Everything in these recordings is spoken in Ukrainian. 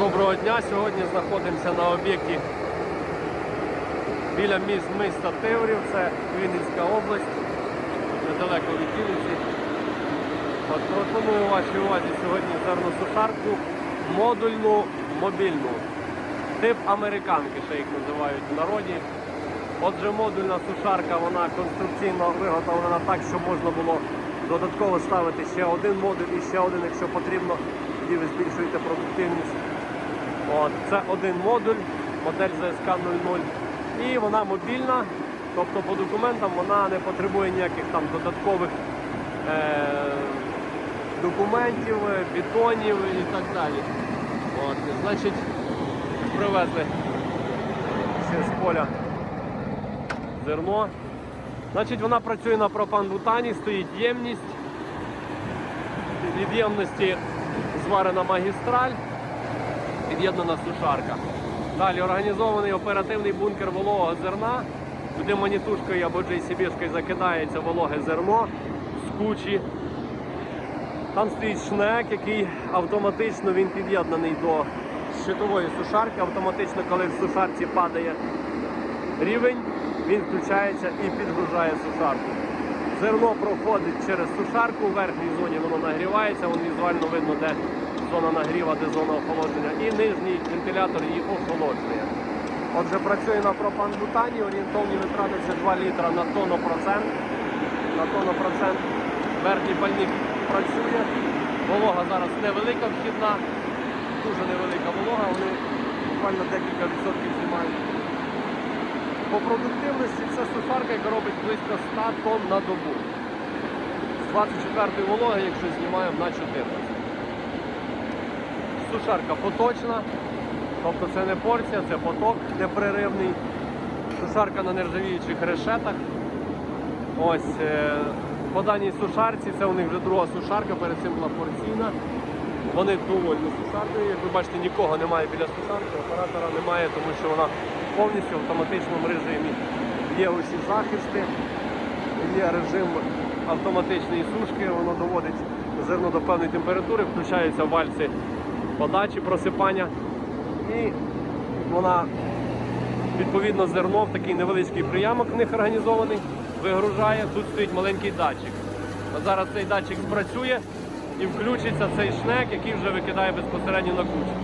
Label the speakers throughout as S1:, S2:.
S1: Доброго дня! Сьогодні знаходимося на об'єкті біля міст міста Тиврів, це Вінницька область, недалеко від Вінниці. Пропоную вашій увазі сьогодні зерносушарку модульну мобільну. Тип американки, ще їх називають в народі. Отже, модульна сушарка, вона конструкційно виготовлена так, щоб можна було додатково ставити ще один модуль і ще один, якщо потрібно, тоді ви збільшуєте продуктивність. От, це один модуль, модель ZSK 00. І вона мобільна, тобто по документам вона не потребує ніяких там додаткових е- документів, бетонів і так далі. От, значить, привезли з поля зерно. Значить, вона працює на пропан-бутані, стоїть ємність. Від ємності зварена магістраль, під'єднана сушарка. Далі організований оперативний бункер вологого зерна, куди манітушкою або JCB-шкою закидається вологе зерно з кучі. Там стоїть шнек, який автоматично він під'єднаний до щитової сушарки. Автоматично, коли в сушарці падає рівень, він включається і підгружає сушарку. Зерно проходить через сушарку, у верхній зоні воно нагрівається, вон візуально видно, де зона нагріва, де зона охолодження, і нижній вентилятор її охолоджує. Отже, працює на пропан-бутані, орієнтовні витрати це 2 літра на тонопроцент. На тонопроцент верхній пальник працює. Волога зараз невелика вхідна, дуже невелика волога, вони буквально декілька відсотків знімають. По продуктивності це сушарка, яка робить близько 100 тонн на добу. З 24 вологи, якщо знімаємо на 14. Сушарка поточна, тобто це не порція, це поток непреривний. Сушарка на нержавіючих решетах. Ось е, по даній сушарці, це у них вже друга сушарка, перед цим була порційна. Вони довольні сушаркою. Як ви бачите, нікого немає біля сушарки, оператора немає, тому що вона повністю в автоматичному режимі. Є усі захисти, є режим автоматичної сушки, воно доводить зерно до певної температури, включаються вальці подачі, просипання. І вона відповідно зерно в такий невеличкий приямок в них організований, вигружає. Тут стоїть маленький датчик. А зараз цей датчик спрацює і включиться цей шнек, який вже викидає безпосередньо на кучу.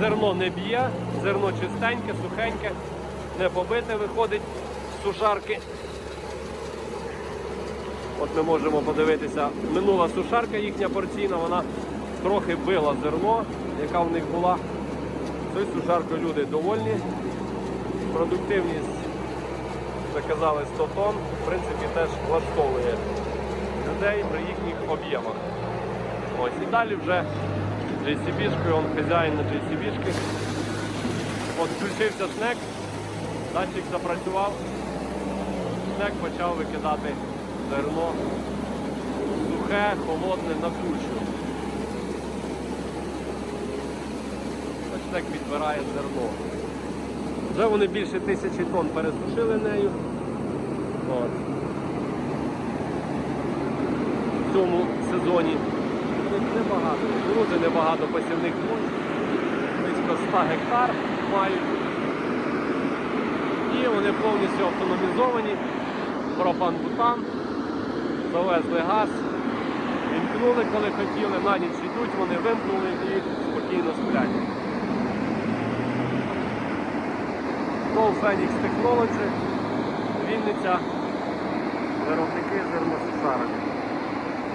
S1: Зерно не б'є, зерно чистеньке, сухеньке, не побите виходить з сушарки. От ми можемо подивитися, минула сушарка їхня порційна, вона трохи била зерно, яка в них була. Цією сушаркою люди довольні. Продуктивність, заказали 100 тонн, в принципі, теж влаштовує людей при їхніх об'ємах. Ось і далі вже JCB-шкою, хазяїн на JCB-шки. От включився шнек, датчик запрацював, шнек почав викидати зерно сухе, холодне на кучу. Шнек відбирає зерно. Вже вони більше тисячі тонн пересушили нею. От. В цьому сезоні небагато. Грузи небагато посівних площ. Близько 100 гектар мають. І вони повністю автономізовані. Пропан-бутан, завезли газ, вімкнули, коли хотіли, на ніч йдуть, вони вимкнули і спокійно сплять. Go Phoenix Technology, Вінниця, виробники зерносушарок.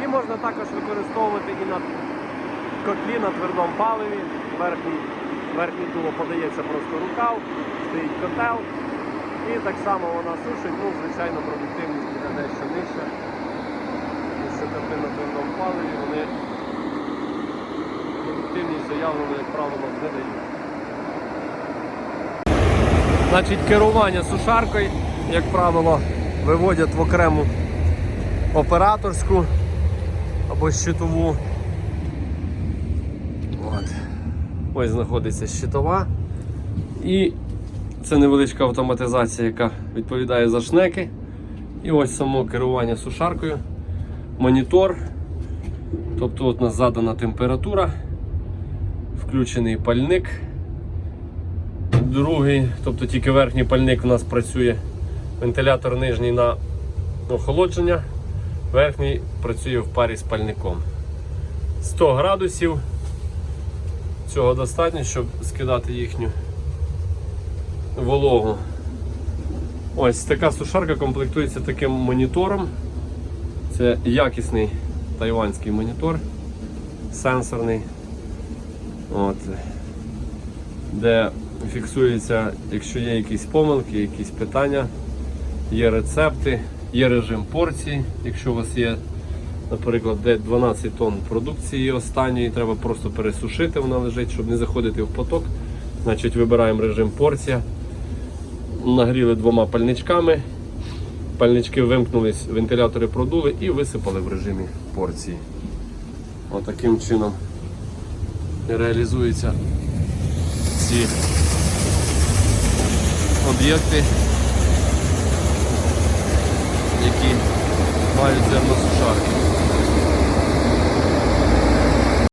S1: І можна також використовувати і на котлі на твердому паливі. Верхній, верхній дуло подається просто рукав, стоїть котел. І так само вона сушить, ну, звичайно, продуктивність буде дещо нижча. Якщо коти на твердому паливі, вони продуктивність заявлену, як правило, не дають. Значить, керування сушаркою, як правило, виводять в окрему операторську або щитову. От. Ось знаходиться щитова. І це невеличка автоматизація, яка відповідає за шнеки. І ось само керування сушаркою, монітор. Тобто от у нас задана температура включений пальник. Другий, тобто тільки верхній пальник у нас працює. Вентилятор нижній на охолодження, верхній працює в парі з пальником. 100 градусів. Цього достатньо, щоб скидати їхню вологу. Ось така сушарка комплектується таким монітором. Це якісний тайванський монітор, сенсорний, От, де фіксується, якщо є якісь помилки, якісь питання, є рецепти, є режим порції. Якщо у вас є, наприклад, де 12 тонн продукції останньої, треба просто пересушити, вона лежить, щоб не заходити в поток. Значить, вибираємо режим порція. Нагріли двома пальничками. Пальнички вимкнулись, вентилятори продули і висипали в режимі порції. Отаким чином реалізуються ці об'єкти, які мають зерносушарки.